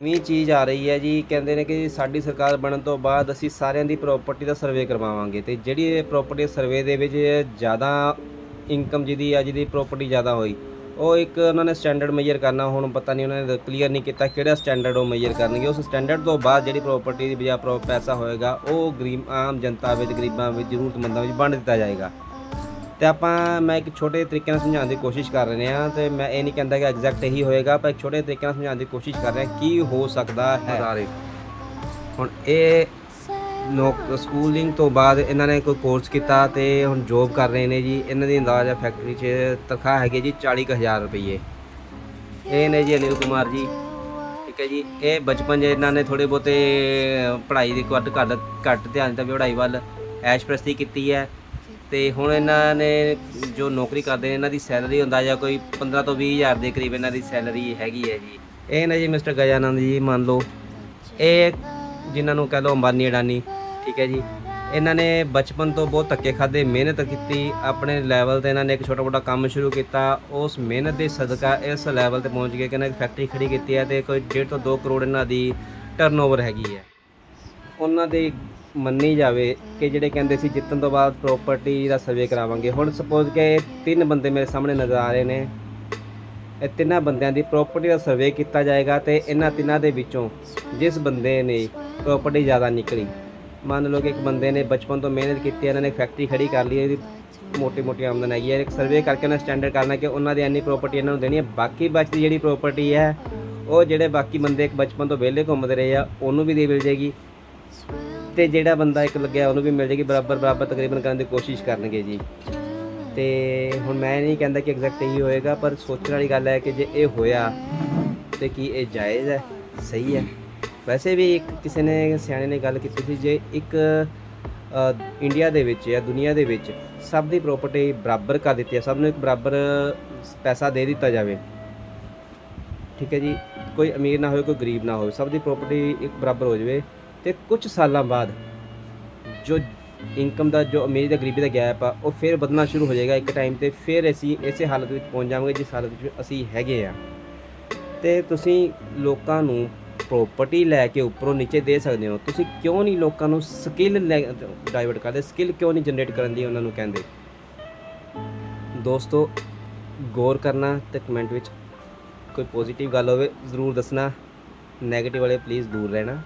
ਵੀ ਚੀਜ਼ ਆ ਰਹੀ ਹੈ ਜੀ, ਕਹਿੰਦੇ ਨੇ ਕਿ ਸਾਡੀ ਸਰਕਾਰ ਬਣਨ ਤੋਂ ਬਾਅਦ ਅਸੀਂ ਸਾਰਿਆਂ ਦੀ ਪ੍ਰਾਪਰਟੀ ਦਾ ਸਰਵੇ ਕਰਵਾਵਾਂਗੇ ਤੇ ਜਿਹੜੀ ਇਹ ਪ੍ਰਾਪਰਟੀ ਸਰਵੇ ਦੇ ਵਿੱਚ ਜ਼ਿਆਦਾ ਇਨਕਮ ਜਿਹਦੀ ਆ, ਜਿਹਦੀ ਪ੍ਰਾਪਰਟੀ ਜ਼ਿਆਦਾ ਹੋਈ, ਉਹ ਇੱਕ ਉਹਨਾਂ ਨੇ ਸਟੈਂਡਰਡ ਮੇਜਰ ਕਰਨਾ, ਹੁਣ ਪਤਾ ਨਹੀਂ ਉਹਨਾਂ ਨੇ ਕਲੀਅਰ ਨਹੀਂ ਕੀਤਾ ਕਿਹੜਾ ਸਟੈਂਡਰਡ ਉਹ ਮੇਜਰ ਕਰਨਗੇ। ਉਸ ਸਟੈਂਡਰਡ ਤੋਂ ਬਾਅਦ ਜਿਹੜੀ ਪ੍ਰਾਪਰਟੀ ਦੀ ਬਜਾ ਪ੍ਰੋ ਪੈਸਾ ਹੋਏਗਾ, ਉਹ ਗਰੀਬ, ਆਮ ਜਨਤਾ ਵਿੱਚ, ਗਰੀਬਾਂ ਵਿੱਚ, ਜ਼ਰੂਰਤਮੰਦਾਂ ਵਿੱਚ ਵੰਡ ਦਿੱਤਾ ਜਾਏਗਾ। ਤੇ ਆਪਾਂ ਮੈਂ ਇੱਕ ਛੋਟੇ ਤਰੀਕੇ ਨਾਲ ਸਮਝਾਉਣ ਦੀ ਕੋਸ਼ਿਸ਼ ਕਰ ਰਹੇ ਹਾਂ ਤੇ ਮੈਂ ਇਹ ਨਹੀਂ ਕਹਿੰਦਾ ਕਿ ਐਗਜ਼ੈਕਟ ਇਹੀ ਹੋਏਗਾ ਪਰ ਇੱਕ ਛੋਟੇ ਤਰੀਕੇ ਨਾਲ ਸਮਝਾਉਣ ਦੀ ਕੋਸ਼ਿਸ਼ ਕਰ ਰਹੇ ਹਾਂ ਕੀ ਹੋ ਸਕਦਾ ਹੈ। ਹੁਣ ਇਹ ਨੌਕ ਸਕੂਲਿੰਗ ਤੋਂ ਬਾਅਦ ਇਹਨਾਂ ਨੇ ਕੋਈ ਕੋਰਸ ਕੀਤਾ ਤੇ ਹੁਣ ਜੋਬ ਕਰ ਰਹੇ ਨੇ ਜੀ। ਇਹਨਾਂ ਦੀ ਅੰਦਾਜ਼ਾ ਫੈਕਟਰੀ 'ਚ ਤਨਖਾਹ ਹੈਗੀ ਜੀ 40000 ਰੁਪਏ ਇਹ ਨੇ ਜੀ ਅਨਿਲ ਕੁਮਾਰ ਜੀ। ਠੀਕ ਹੈ ਜੀ। ਇਹ ਬਚਪਨ 'ਚ ਇਹਨਾਂ ਨੇ ਥੋੜੇ ਬਹੁਤੇ ਪੜ੍ਹਾਈ ਦੀ ਘੱਟ ਘੱਟ ਘੱਟ ਧਿਆਨ ਦਿੱਤਾ ਵੀ ਪੜ੍ਹਾਈ ਵੱਲ। ਐਸ਼ ਪ੍ਰਸਤੀ ਕੀਤੀ ਹੈ। ਤੇ ਹੁਣ ਇਹਨਾਂ ਨੇ ਜੋ ਨੌਕਰੀ ਕਰਦੇ ਨੇ, ਇਹਨਾਂ ਦੀ ਸੈਲਰੀ ਅੰਦਾਜ਼ਾ ਕੋਈ 15 ਤੋਂ 20 ਹਜ਼ਾਰ ਦੇ ਕਰੀਬ ਇਹਨਾਂ ਦੀ ਸੈਲਰੀ ਹੈਗੀ ਹੈ ਜੀ। ਇਹ ਨੇ ਜੀ ਮਿਸਟਰ ਗਜਾਨੰਦ ਜੀ, ਮੰਨ ਲਓ। ਇਹ ਜਿਨ੍ਹਾਂ ਨੂੰ ਕਹਿ ਲਓ ਅੰਬਾਨੀ ਅਡਾਨੀ, ਠੀਕ ਹੈ ਜੀ। ਇਹਨਾਂ ਨੇ ਬਚਪਨ ਤੋਂ ਬਹੁਤ ਧੱਕੇ ਖਾਦੇ ਮਿਹਨਤ ਕੀਤੀ, ਆਪਣੇ ਲੈਵਲ ਤੇ ਇਹਨਾਂ ਨੇ ਇੱਕ ਛੋਟਾ ਮੋਟਾ ਕੰਮ ਸ਼ੁਰੂ ਕੀਤਾ। ਉਸ ਮਿਹਨਤ ਦੇ ਸਦਕਾ ਇਸ ਲੈਵਲ ਤੇ ਪਹੁੰਚ ਗਏ ਕਿ ਇਹਨਾਂ ਨੇ ਫੈਕਟਰੀ ਖੜੀ ਕੀਤੀ ਹੈ ਤੇ ਕੋਈ 1.5 ਤੋਂ 2 ਕਰੋੜ ਇਹਨਾਂ ਦੀ ਟਰਨਓਵਰ ਹੈਗੀ ਹੈ। ਉਹਨਾਂ ਦੇ ਮੰਨੀ ਜਾਵੇ ਕਿ ਜਿਹੜੇ ਕਹਿੰਦੇ ਸੀ ਜਿੱਤਣ ਤੋਂ ਬਾਅਦ ਪ੍ਰਾਪਰਟੀ ਦਾ ਸਰਵੇ ਕਰਾਵਾਂਗੇ। ਹੁਣ ਸਪੋਜ਼ ਕਿ ਇਹ ਤਿੰਨ ਬੰਦੇ ਮੇਰੇ ਸਾਹਮਣੇ ਨਜ਼ਰ ਆ ਰਹੇ ਨੇ। ਇਹ ਤਿੰਨਾਂ ਬੰਦਿਆਂ ਦੀ ਪ੍ਰਾਪਰਟੀ ਦਾ ਸਰਵੇ ਕੀਤਾ ਜਾਏਗਾ ਤੇ ਇਹਨਾਂ ਤਿੰਨਾਂ ਦੇ ਵਿੱਚੋਂ ਜਿਸ ਬੰਦੇ ਨੇ ਪ੍ਰਾਪਰਟੀ ਜ਼ਿਆਦਾ ਨਿਕਲੀ ਮੰਨ ਲਓ ਕਿ ਇੱਕ ਬੰਦੇ ਨੇ ਬਚਪਨ ਤੋਂ ਮਿਹਨਤ ਕੀਤੀ ਹੈ, ਇਹਨਾਂ ਨੇ ਫੈਕਟਰੀ ਖੜੀ ਕਰ ਲਈ ਇਹਦੀ ਮੋਟੀ ਮੋਟੀ ਆਮਦਨ ਹੈਗੀ ਹੈ। ਇੱਕ ਸਰਵੇ ਕਰਕੇ ਉਹਨਾਂ ਸਟੈਂਡਰਡ ਕਰਨਾ ਕਿ ਉਹਨਾਂ ਦੀ ਇੰਨੀ ਪ੍ਰਾਪਰਟੀ ਇਹਨਾਂ ਨੂੰ ਦੇਣੀ ਹੈ। ਬਾਕੀ ਬਚਦੀ ਜਿਹੜੀ ਪ੍ਰਾਪਰਟੀ ਹੈ ਉਹ ਜਿਹੜੇ ਬਾਕੀ ਬੰਦੇ ਇੱਕ ਬਚਪਨ ਤੋਂ ਵਿਹਲੇ ਘੁੰਮਦੇ ਰਹੇ ਆ ਉਹਨੂੰ ਵੀ ਦੇ ਮਿਲ ਜਾਏਗੀ। ਤੇ ਜਿਹੜਾ ਬੰਦਾ ਇੱਕ ਲੱਗਿਆ ਉਹਨੂੰ ਵੀ ਮਿਲ ਜਾਏਗੀ ਬਰਾਬਰ ਬਰਾਬਰ ਤਕਰੀਬਨ ਕਰਨ ਦੀ ਕੋਸ਼ਿਸ਼ ਕਰਨਗੇ ਜੀ। ਤੇ ਹੁਣ ਮੈਂ ਨਹੀਂ ਕਹਿੰਦਾ ਕਿ ਐਗਜ਼ੈਕਟ ਇਹੀ ਹੋਏਗਾ, ਪਰ ਸੋਚਣ ਵਾਲੀ ਗੱਲ ਹੈ ਕਿ ਜੇ ਇਹ ਹੋਇਆ ਤੇ ਕੀ ਇਹ ਜਾਇਜ਼ ਹੈ? ਸਹੀ ਹੈ। ਵੈਸੇ ਵੀ ਇੱਕ ਕਿਸੇ ਨੇ ਸਿਆਣੇ ਨੇ ਗੱਲ ਕੀਤੀ ਸੀ ਜੇ ਇੱਕ ਇੰਡੀਆ ਦੇ ਵਿੱਚ ਜਾਂ ਦੁਨੀਆ ਦੇ ਵਿੱਚ ਸਭ ਦੀ ਪ੍ਰਾਪਰਟੀ ਬਰਾਬਰ ਕਰ ਦਿੱਤੀ ਹੈ, ਸਭ ਨੂੰ ਇੱਕ ਬਰਾਬਰ ਪੈਸਾ ਦੇ ਦਿੱਤਾ ਜਾਵੇ, ਠੀਕ ਹੈ ਜੀ? ਕੋਈ ਅਮੀਰ ਨਾ ਹੋਵੇ, ਕੋਈ ਗਰੀਬ ਨਾ ਹੋਵੇ, ਸਭ ਦੀ ਪ੍ਰਾਪਰਟੀ ਇੱਕ ਬਰਾਬਰ ਹੋ ਜਾਵੇ। ਤੇ ਕੁਝ ਸਾਲਾਂ ਬਾਅਦ ਜੋ ਇਨਕਮ ਦਾ, ਜੋ ਅਮੀਰ ਤੇ ਗਰੀਬੀ ਦਾ ਗੈਪ ਆ, ਉਹ ਫਿਰ ਵਧਣਾ ਸ਼ੁਰੂ ਹੋ ਜਾਏਗਾ ਇੱਕ ਟਾਈਮ ਤੇ, ਫਿਰ ਅਸੀਂ ਇਸੇ ਹਾਲਤ ਵਿੱਚ ਪਹੁੰਚ ਜਾਵਾਂਗੇ ਜਿਸ ਹਾਲਤ ਵਿੱਚ ਅਸੀਂ ਹੈਗੇ ਆ। ਤੇ ਤੁਸੀਂ ਲੋਕਾਂ ਨੂੰ ਪ੍ਰੋਪਰਟੀ ਲੈ ਕੇ ਉੱਪਰੋਂ ਨੀਚੇ ਦੇ ਸਕਦੇ ਹੋ। ਤੁਸੀਂ ਕਿਉਂ ਨਹੀਂ ਲੋਕਾਂ ਨੂੰ ਸਕਿੱਲ ਡਾਈਵਰਟ ਕਰਦੇ? ਸਕਿੱਲ ਕਿਉਂ ਨਹੀਂ ਜਨਰੇਟ ਕਰਨ ਦੀ ਉਹਨਾਂ ਨੂੰ ਕਹਿੰਦੇ? ਦੋਸਤੋ, ਗੌਰ ਕਰਨਾ ਤੇ ਕਮੈਂਟ ਵਿੱਚ ਕੋਈ ਪੋਜ਼ਿਟਿਵ ਗੱਲ ਹੋਵੇ, ਜ਼ਰੂਰ ਦੱਸਣਾ। 네ਗੇਟਿਵ ਵਾਲੇ ਪਲੀਜ਼ ਦੂਰ ਰਹਿਣਾ।